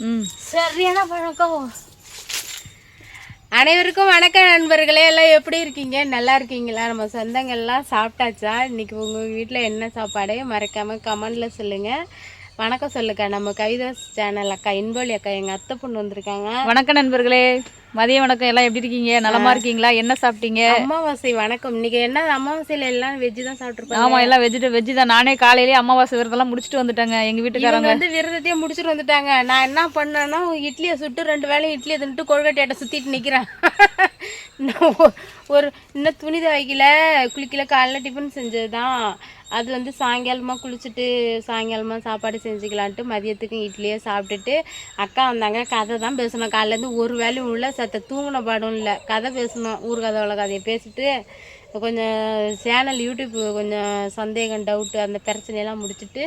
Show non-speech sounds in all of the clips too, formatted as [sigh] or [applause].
ம். சரியான பழக்கம் அனைவருக்கும் வணக்கம் நண்பர்களே. எல்லாம் எப்படி இருக்கீங்க? நல்லா இருக்கீங்களா? நம்ம சொந்தங்கள்லாம் சாப்பிட்டாச்சா? இன்னைக்கு உங்கள் வீட்டில் என்ன சாப்பாடு? மறக்காமல் கமெண்டில் சொல்லுங்கள் வணக்கம் சொல்லுக்கா. நம்ம கவிதாஸ் சேனல் அக்கா இன்பொழி அக்கா எங்கள் அத்தை பொண்ணு வந்திருக்காங்க. வணக்கம் நண்பர்களே. மதிய வணக்கம். எல்லாம் எப்படி இருக்கீங்க? நலமா இருக்கீங்களா? என்ன சாப்பிட்டீங்க? அமாவாசை வணக்கம். இன்னைக்கு என்ன அமாவாசையில் எல்லாம் வெஜ்ஜு தான் சாப்பிட்ருப்பாங்க ஆமா எல்லாம் வெஜிட வெஜ்ஜு தான். நானே காலையிலேயே அமாவாசை விரதெல்லாம் முடிச்சுட்டு வந்துட்டேங்க எங்க வீட்டுக்காரங்க. வந்து விரதத்தையே முடிச்சுட்டு வந்துட்டாங்க. நான் என்ன பண்ணேன்னா இட்லியை சுட்டு ரெண்டு வேளையும் இட்லியை தின்ட்டு கொழுக்கட்டையாட்ட [laughs] நான் ஒ- ஒரு இன்னும் துணி துவைக்கல. குளிக்கல. காலைல டிஃபன் செஞ்சது தான் அது வந்து சாயங்காலமாக குளிச்சுட்டு சாயங்காலமாக சாப்பாடு செஞ்சுக்கலான்ட்டு மதியத்துக்கும் இட்லியே சாப்பிட்டுட்டு அக்கா வந்தாங்க. கதை தான் பேசணும். காலையிலேருந்து ஒரு வேலையும் உள்ள சத்த தூங்கின பாடம் இல்லை. கதை பேசணும். ஊர் கதை உள்ள கதையை பேசிட்டு கொஞ்சம் சேனல் யூடியூப் கொஞ்சம் சந்தேகம் டவுட்டு அந்த பிரச்சனையெல்லாம் முடிச்சுட்டு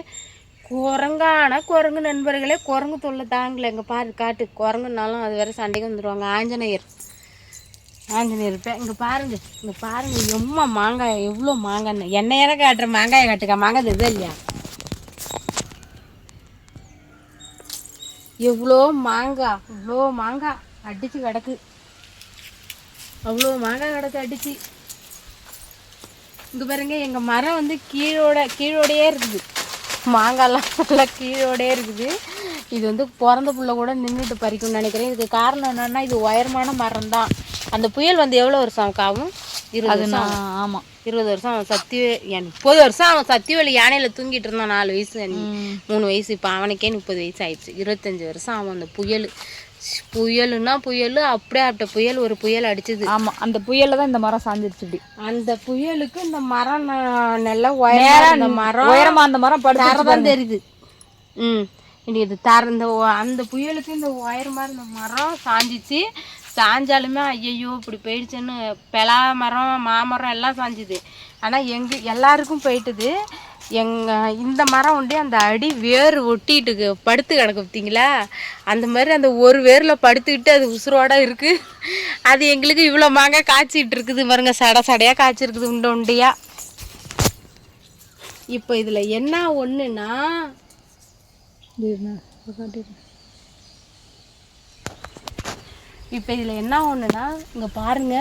குரங்கான குரங்கு நண்பர்களே குரங்கு தொல்லை தாங்கலை எங்கள் பாரு காட்டு. குரங்குனாலும் அது வேற சண்டைக்கு வந்துடுவாங்க ஆஞ்சநேயர். ஆஞ்சநேயர் இருப்பேன் இங்கே பாருங்க இங்கே பாருங்க எம்மா மாங்காய் எவ்வளோ மாங்காய்னு எண்ணெயார காட்டுற மாங்காயை காட்டுக்கா மாங்காய் இது இல்லையா? எவ்வளோ மாங்காய் இவ்வளோ மாங்காய் அடிச்சு கிடக்கு. அவ்வளோ மாங்காய் கிடக்கு அடிச்சு. இங்கே பாருங்க எங்கள் மரம் வந்து கீழோட கீழோடையே இருக்குது. மாங்காய்லாம் நல்லா கீழோடையே இருக்குது. இது வந்து பிறந்த புள்ள கூட நின்றுட்டு பறிக்கும்னு நினைக்கிறேன். இதுக்கு காரணம் என்னென்னா இது உயரமான மரம் தான் அந்த புயல் வந்து எவ்வளோ வருஷம் காவும் இருபது அது வருஷம் நான் ஆமா. இருபது வருஷம் அவன் சத்திய என் முப்பது வருஷம் அவன் சத்தியவேலி யானையில் தூங்கிட்டு இருந்தான் நாலு வயசு. மூணு வயசு இப்போ அவனுக்கே முப்பது வயசு ஆயிடுச்சு. இருபத்தஞ்சி வருஷம் அவன் அந்த புயல். புயலுன்னா புயல் அப்படியே அப்படி புயல் ஒரு புயல் அடிச்சது. ஆமா அந்த புயல்ல தான் இந்த மரம் சாஞ்சிருச்சு இப்படி. அந்த புயலுக்கு இந்த மரம் நல்லா உயரமா இந்த மரம் உயரமா அந்த மரம் படுத்து தரதான் தெரியுது. ம். இது தர இந்த அந்த புயலுக்கு இந்த உயரமா இருந்த மரம் சாஞ்சிச்சு. சாஞ்சாலுமே ஐயையோ இப்படி போயிடுச்சுன்னு பலா மரம் மாமரம் எல்லாம் சாஞ்சுது. ஆனால் எங்க எல்லாருக்கும் போயிட்டுது. எங்க இந்த மரம் உண்டு அந்த அடி வேர் ஒட்டிட்டு படுத்து கிடக்கு பார்த்தீங்களா அந்த மாதிரி அந்த ஒரு வேரில் படுத்துக்கிட்டு அது உசுரோட இருக்கு. அது எங்களுக்கு இவ்வளோ மாங்காய் காய்ச்சிட்டு இருக்குது. பாருங்க சட சடையாக காய்ச்சிருக்குது உண்டை உண்டையா. இப்போ இதில் என்ன ஒன்றுன்னா இப்போ இதில் என்ன ஒன்றுனா இங்கே பாருங்க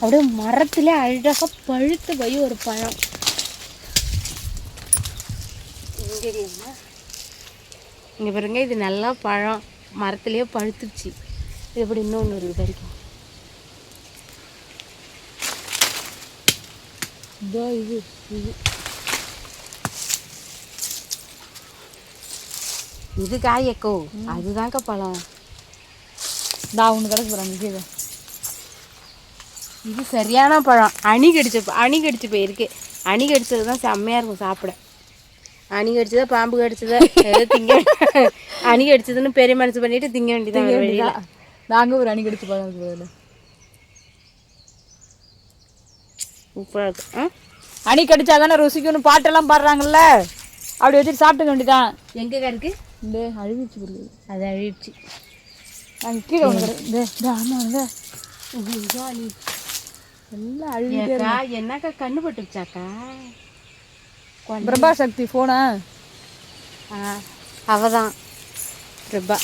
அப்படியே மரத்துல அழகாக பழுத்து போய் ஒரு பழம். இங்கே பாருங்க. இது நல்லா பழம். மரத்துலேயே பழுத்துச்சு இது எப்படி இன்னொன்று இருக்குது வரைக்கும் இதோ இது இது. இது காயக்கோ அதுதாங்க பழம். நான் ஒன்று கிடக்கு போகிறேன் கீழே இது சரியான பழம். அணி கடிச்ச அணி கடிச்சு போயிருக்கு. அணி கடிச்சது தான் செம்மையாக இருக்கும் சாப்பிட. அணி கடிச்சதா பாம்பு கடிச்சதா ஏதோ திங்க [laughs] அணி கடிச்சதுன்னு பெரிய மனசு பண்ணிட்டு திங்க வேண்டியதான் வேற வழி இல்ல. நாங்க ஒரு அணி கடிச்சு பழம் இருக்கு அதுல. உப்பா இருக்கு ஆ? அணி கடிச்சா தானே ருசிக்கும்னு பாட்டெல்லாம் பாடுறாங்கல்ல? அப்படி வச்சுட்டு சாப்பிட்டுக்க வேண்டியதான் எங்கக்கா இருக்கு இந்த அழுவிச்சு அது அழிச்சு அங்கே. கீழே ஒன்று எல்லாம் என்னக்கா கண்ணு பட்டுச்சாக்கா பிரபா சக்தி ஃபோனா ஆ அவதான். பிரபா.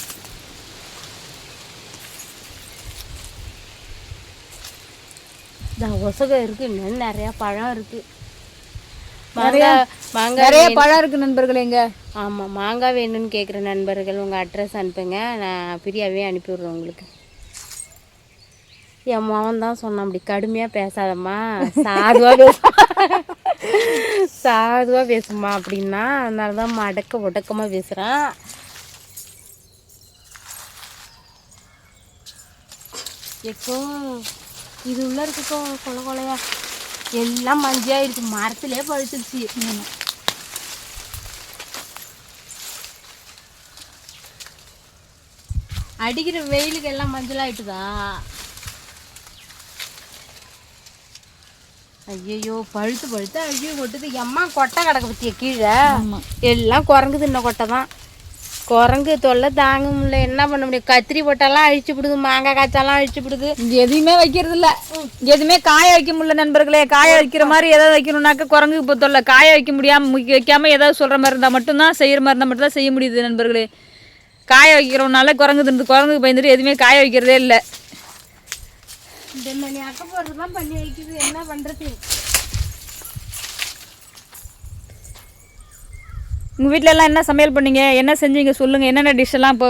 ஒசகம் இருக்கு இன்னும் நிறைய பழம் இருக்கு. மாங்காய் நிறைய பழம் இருக்கு நண்பர்களே எங்க ஆமாம் மாங்காய் வேணும்னு கேட்குற நண்பர்கள் உங்கள் அட்ரஸ் அனுப்புங்க. நான் ஃப்ரீயாகவே அனுப்பி விட்றேன் உங்களுக்கு. என் மகன் தான் சொன்னான் அப்படி கடுமையாக பேசாதம்மா. சாதுவாக பேச [laughs] சாதுவாக பேசுமா அப்படின்னா அதனால தான் மடக்க ஒடக்கமாக பேசுகிறான் எப்போ? இது உள்ள இருக்குக்கோ கொலை கொலையா. எல்லாம் மஞ்சள் மரத்திலே பழுத்துருச்சு. அடிக்கிற வெயிலுக்கு எல்லாம் மஞ்சள் ஆயிட்டுதா? ஐயோ பழுத்து பழுத்து அழுகி கொட்டுது. எம்மா கொட்டை கிடக்கு பத்திய கீழே. எல்லாம் குரங்கு தின்ன கொட்டை தான் குரங்கு தொல்லை தாங்க முடியல என்ன பண்ண முடியும்? கத்திரி போட்டாலாம் அழிச்சு விடுது மாங்காய் காய்ச்சாலாம் அழிச்சு விடுது. எதுவுமே வைக்கிறது இல்ல. எதுவுமே காய வைக்க முடியல நண்பர்களே. காய வைக்கிற மாதிரி ஏதாவது வைக்கணும்னாக்க குரங்குக்கு இப்போ தொல்லை. காய வைக்க முடியாம வைக்காம ஏதாவது சொல்ற மாதிரி இருந்தா மட்டும்தான் செய்யற மாதிரி இருந்தா மட்டும் தான் செய்ய முடியுது நண்பர்களே. காய வைக்கிறோம்னால குரங்கு தின்னு குரங்குக்கு பயந்துட்டு எதுவுமே காய வைக்கிறதே இல்லை. இந்த மணி அக்க போடுறதுலாம் பண்ணி வைக்குது. என்ன பண்றது? உங்கள் வீட்டிலலாம் என்ன சமையல் பண்ணீங்க? என்ன செஞ்சீங்க? சொல்லுங்கள் என்னென்ன டிஷ்ஷெல்லாம் இப்போ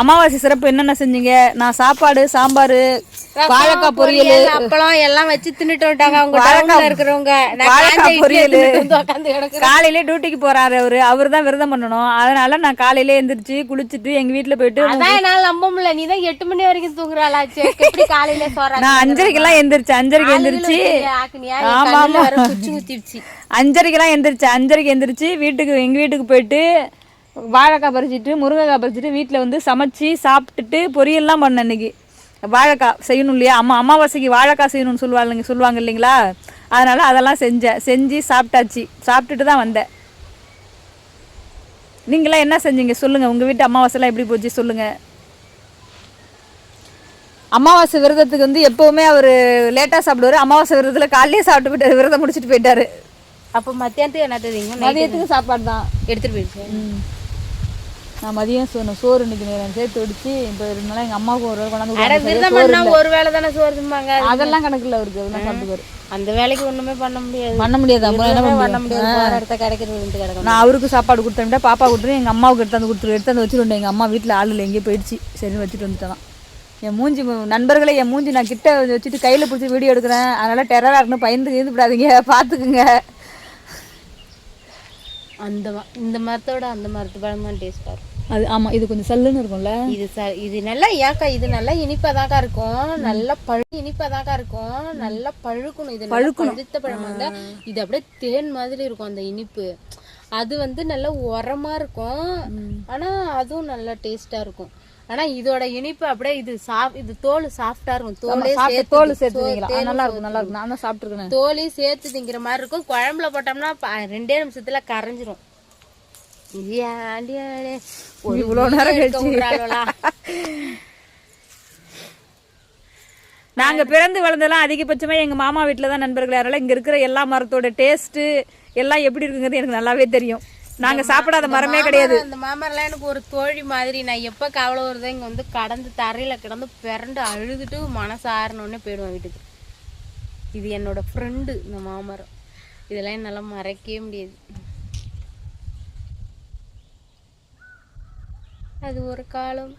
அமாவாசை சிறப்பு என்னென்ன செஞ்சீங்க? நான் சாப்பாடு சாம்பார் வாழைக்காய் பொரியல் அப்பளம் எல்லாம் வச்சு தின்னுட்டு வந்துட்டாங்க அவங்க வாழைக்காய் இருக்கிறவங்க. வாழைக்காய் பொரியல். காலையிலே டியூட்டிக்கு போறாரு அவரு. அவர் தான் விரதம் பண்ணணும். அதனால நான் காலையிலே எந்திரிச்சு குளிச்சுட்டு எங்க வீட்ல போயிட்டு அதான் என்னால நம்ப முடியல. நீ தான் எட்டு மணி வரைக்கும் தூங்குறாளாச்சு. எப்படி காலையில சோறா நான் அஞ்சரைக்கெல்லாம் எந்திரிச்சு அஞ்சரைக்கு எந்திரிச்சு ஆமா, ஆமா குத்திடுச்சு. அஞ்சரைக்கெல்லாம் எந்திரிச்சு அஞ்சரைக்கு எந்திரிச்சு வீட்டுக்கு எங்க வீட்டுக்கு போயிட்டு வாழைக்காய் பறிச்சிட்டு முருங்கைக்காய் பறிச்சிட்டு வீட்டில் வந்து சமைச்சு சாப்பிட்டுட்டு பொரியல்லாம் பண்ணேன் இன்னைக்கு. வாழைக்காய் செய்யணும் இல்லையா? அம்மா அமாவாசைக்கு வாழைக்காய் செய்யணும்னு சொல்லுவாங்க சொல்லுவாங்க இல்லைங்களா? அதனால அதெல்லாம் செஞ்சேன் செஞ்சு சாப்பிட்டாச்சு. சாப்பிட்டுட்டு தான் வந்தேன். நீங்களாம் என்ன செஞ்சீங்க? சொல்லுங்க. உங்க வீட்டு அமாவாசைலாம் எப்படி போச்சு? சொல்லுங்க. அமாவாசை விரதத்துக்கு வந்து எப்பவுமே அவர் லேட்டாக சாப்பிடுவாரு. அமாவாசை விரதத்தில் காலையிலே சாப்பிட்டு போயிட்டாரு விரதம் முடிச்சிட்டு போயிட்டாரு. அப்ப மத்தியானத்துக்கு என்ன தெரியுங்க மதியத்துக்கு சாப்பாடு தான். எடுத்துட்டு போயிடுச்சு. நான் மதியம் சொன்ன சோறு இன்னைக்கு நேரம் சேர்த்து வடிச்சு இப்போ நாளாக எங்கள் அம்மாவுக்கு ஒரு வேளை கொண்டாந்து ஒரு வேளை தானே சோறு திம்பாங்க? அதெல்லாம் கணக்கில் அவருக்கு அதெல்லாம் சாப்பிட்டுக்குவாரு அந்த வேலைக்கு ஒண்ணுமே பண்ண முடியாது. பண்ண முடியாது பண்ண முடியாது. இடத்த கிடைக்கிறது விழுந்து கிடக்கணும். நான் அவருக்கு சாப்பாடு கொடுத்தேன்டா பாப்பா கொடுத்துரு எங்கள் அம்மாவுக்கு எடுத்தாந்து கொடுத்துரு எடுத்தாந்து வச்சுட்டு எங்கள் அம்மா வீட்டில் ஆள் இல்லை எங்கேயோ போயிடுச்சு. சரின்னு வச்சுட்டு வந்துட்டேன் என் மூஞ்சி நண்பர்களே என் மூஞ்சி நான் கிட்ட வச்சுட்டு கையில் பிடிச்சி வீடியோ எடுக்கிறேன். அதனால் டெரராக இருக்கணும் பயந்து இருந்து விடாதீங்க. பார்த்துக்குங்க அந்த இந்த மரத்தோட அந்த மரத்து பழம் தான் டேஸ்டா இருக்கும். அது ஆமாம் இது கொஞ்சம் சல்லுன்னு இருக்கும்ல? இது ச இது நல்லா ஏக்கா இது நல்லா இனிப்பாதாக்கா இருக்கும். நல்லா பழு இனிப்பாதாக்கா இருக்கும். நல்லா பழுக்கணும். இது நல்லா பழுத்த பழமா இருந்தா இது அப்படியே தேன் மாதிரி இருக்கும் அந்த இனிப்பு. அது வந்து நல்லா உரமா இருக்கும். ஆனா அதுவும் நல்லா டேஸ்டா இருக்கும். ஆனா இதோட இனிப்பு அப்படியே இது சாப் இது தோல் சாஃப்டா இருக்கும். தோலே சேர்த்து தோல் சேர்த்து நல்லா இருக்கும் நல்லா இருக்கும். நான் தான் சாப்பிட்ருக்கேன் தோலையும் சேர்த்து திங்கிற மாதிரி இருக்கும். குழம்புல போட்டோம்னா ரெண்டே நிமிஷத்துல கரைஞ்சிரும். இவ்வளோ நேரம் கழிச்சு. நாங்கள் பிறந்து வளர்ந்ததெல்லாம் அதிகபட்சமாக எங்கள் மாமா வீட்டில் தான் நண்பர்கள். அதனால் இங்கே இருக்கிற எல்லா மரத்தோட டேஸ்ட்டு எல்லாம் எப்படி இருக்குங்கிறது எனக்கு நல்லாவே தெரியும். நாங்கள் சாப்பிடாத மரமே கிடையாது. அந்த மாமரெல்லாம் எனக்கு ஒரு தோழி மாதிரி. நான் எப்போ கவலை வருதோ இங்கே வந்து கடந்து தரையில் கிடந்து பிறண்டு அழுதுட்டு மனசு ஆறினோடனே போயிடுவேன் வீட்டுக்கு. இது என்னோட ஃப்ரெண்டு இந்த மாமரம். இதெல்லாம் என்னால் மறக்கவே முடியாது. அது ஒரு காலம்.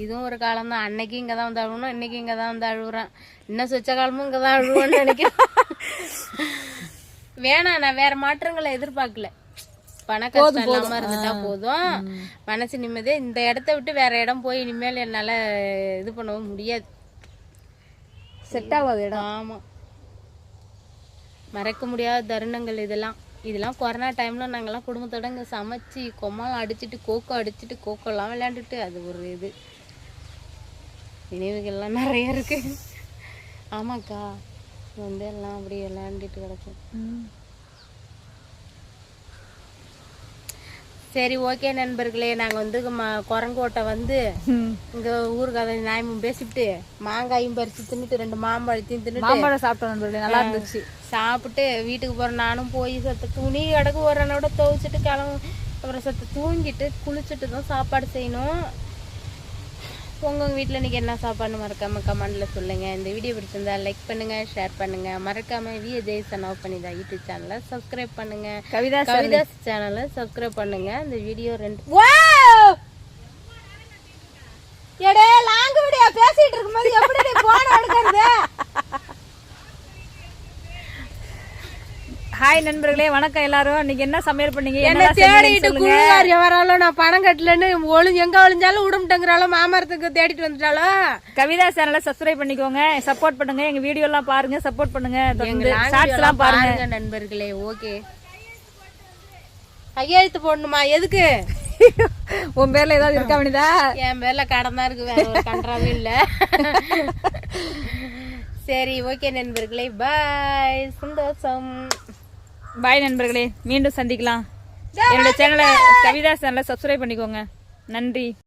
இதுவும் ஒரு காலம் தான் அன்னைக்கு இங்கே தான் வந்து அழுவணும் இன்னைக்கு இங்கே தான் வந்து அழுகுறேன் இன்னும் சொச்ச காலமும் இங்கே தான் அழுவேன்னு நினைக்கிறேன். வேணாம் நான் வேற மாற்றங்களை எதிர்பார்க்கல. பண கஷ்டம் இல்லாம இருந்துட்டா போதும். மனசு நிம்மதியா இந்த இடத்த விட்டு வேற இடம் போய் இனிமேல் என்னால இது பண்ணவும் முடியாது. செட் ஆகாது இடம். ஆமா. மறக்க முடியாத தருணங்கள் இதெல்லாம். இதெல்லாம் கொரோனா டைம்ல நாங்கெல்லாம் குடும்பத்தோட இங்க சமைச்சு கொம்மாலம் அடிச்சுட்டு கோக்கோ அடிச்சுட்டு கோக்கோலாம் விளையாண்டுட்டு அது ஒரு இது. நினைவுகள்லாம் நிறைய இருக்கு. ஆமாக்கா வந்து எல்லாம் அப்படி விளையாண்டுட்டு கிடக்கும். சரி ஓகே நண்பர்களே. நாங்கள் வந்து குரங்கோட்டை வந்து இங்கே ஊர் கதை நியாயமும் பேசிவிட்டு மாங்காயும் பறித்து தின்னுட்டு ரெண்டு மாம்பழத்தையும் தின்னுட்டு மாம்பழம் சாப்பிட்டோம் நண்பர்களே நல்லா இருந்துச்சு. சாப்பிட்டு வீட்டுக்கு போகிறேன் நானும் போய் சத்த துணி கிடக்கு ஒரு அண்ணோட துவைச்சிட்டு கிளம்பு அப்புறம் சத்த தூங்கிட்டு குளிச்சுட்டு தான் சாப்பாடு செய்யணும். உங்கள் வீட்டில் இன்னைக்கு என்ன சாப்பாடுன்னு மறக்காம கமெண்ட்டில் சொல்லுங்கள் இந்த வீடியோ பிடிச்சிருந்தா லைக் பண்ணுங்கள் ஷேர் பண்ணுங்கள் மறக்காம வி அஜய் சனவ் பண்ணிதா யூடியூப் சேனலை சப்ஸ்கிரைப் பண்ணுங்கள் கவிதா கவிதா சேனலை சப்ஸ்கிரைப் பண்ணுங்க. இந்த வீடியோ ரெண்டு எடே லாங்கு விடியா பேசிட்டு இருக்கும்போது எப்படி போன எடுக்கிறது? ஹாய் நண்பர்களே. வணக்கம் எல்லாரும். இன்னைக்கு என்ன சமையல் பண்ணீங்க? என்ன தேடிட்டு குழுவாரி வராலும் நான் பணம் கட்டலன்னு ஒளி எங்க ஒளிஞ்சாலும் விடமாட்டேங்கிறாளோ மாமரத்துக்கு தேடிட்டு வந்துட்டாளோ? கவிதா சேனலை சப்ஸ்கிரைப் பண்ணிக்கோங்க. சப்போர்ட் பண்ணுங்க. எங்க வீடியோ எல்லாம் பாருங்க. சப்போர்ட் பண்ணுங்க. ஷார்ட்ஸ் எல்லாம் பாருங்க. நண்பர்களே. ஓகே. கையெழுத்து போடணுமா? எதுக்கு? உன் பேர்ல ஏதாவது இருக்கா வேண்டியதா என் பேர்ல கடன் தான் இருக்கு. வேற ஒரு கன்றாவும் இல்ல. சரி ஓகே நண்பர்களே. பாய் சந்தோஷம். பாய் நண்பர்களே மீண்டும் சந்திக்கலாம். என்னோட சேனலை கவிதா சேனலை சப்ஸ்கிரைப் பண்ணிக்கோங்க. நன்றி.